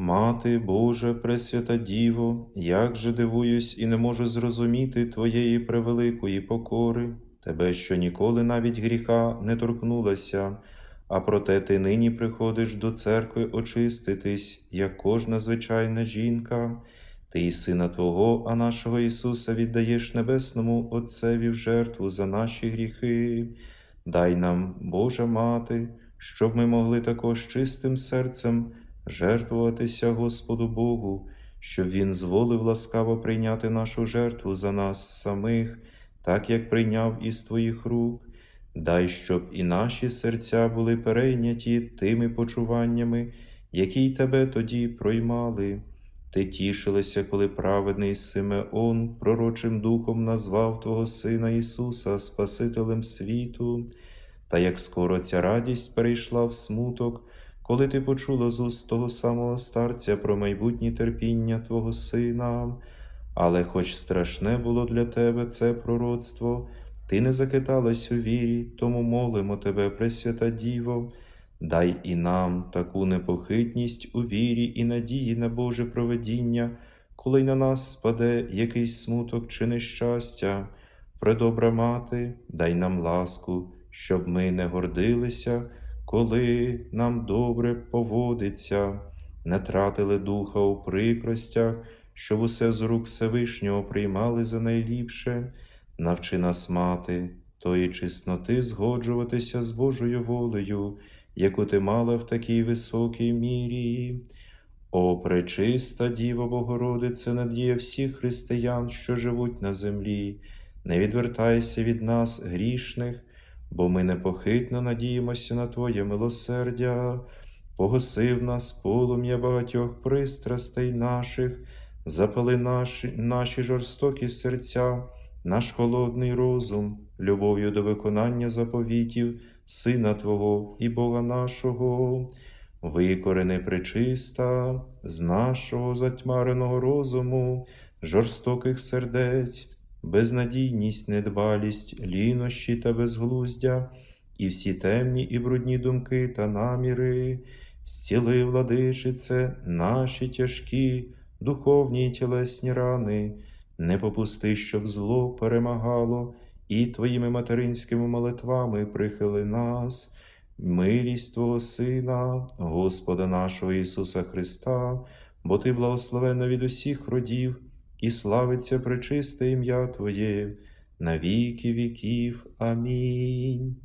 Мати Божа, Пресвята Діво, як же дивуюсь і не можу зрозуміти Твоєї превеликої покори, Тебе, що ніколи навіть гріха не торкнулася, а проте ти нині приходиш до церкви очиститись, як кожна звичайна жінка. Ти і Сина Твого, а нашого Ісуса віддаєш Небесному Отцеві в жертву за наші гріхи. Дай нам, Божа Мати, щоб ми могли також чистим серцем жертвуватися Господу Богу, щоб Він зволив ласкаво прийняти нашу жертву за нас самих, так як прийняв із Твоїх рук. Дай, щоб і наші серця були перейняті тими почуваннями, які й тебе тоді проймали. Ти тішилася, коли праведний Симеон пророчим духом назвав Твого Сина Ісуса Спасителем світу, та як скоро ця радість перейшла в смуток, коли ти почула з уст того самого старця про майбутнє терпіння Твого Сина. Але хоч страшне було для тебе це пророцтво, ти не закиталась у вірі, тому молимо тебе, Пресвята Діво, дай і нам таку непохитність у вірі і надії на Боже проведіння, коли на нас спаде якийсь смуток чи нещастя. Предобра мати, дай нам ласку, щоб ми не гордилися, коли нам добре поводиться, не тратили духа у прикростях, щоб усе з рук Всевишнього приймали за найліпше. Навчи нас, мати, тої чесноти згоджуватися з Божою волею, яку ти мала в такій високій мірі. О, пречиста Діво Богородице, надія всіх християн, що живуть на землі, не відвертайся від нас, грішних, бо ми непохитно надіємося на Твоє милосердя, погасив нас полум'я багатьох пристрастей наших, запали наші, наші жорстокі серця, наш холодний розум, любов'ю до виконання заповітів, Сина Твого і Бога нашого. Викорени пречиста з нашого затьмареного розуму, жорстоких сердець, безнадійність, недбалість, лінощі та безглуздя, і всі темні і брудні думки та наміри, зціли, владичице, наші тяжкі, духовні й тілесні рани, не попусти, щоб зло перемагало, і твоїми материнськими молитвами прихили нас. Милість Твого Сина, Господа нашого Ісуса Христа, бо Ти благословена від усіх родів, і славиться пречисте ім'я Твоє на віки віків. Амінь.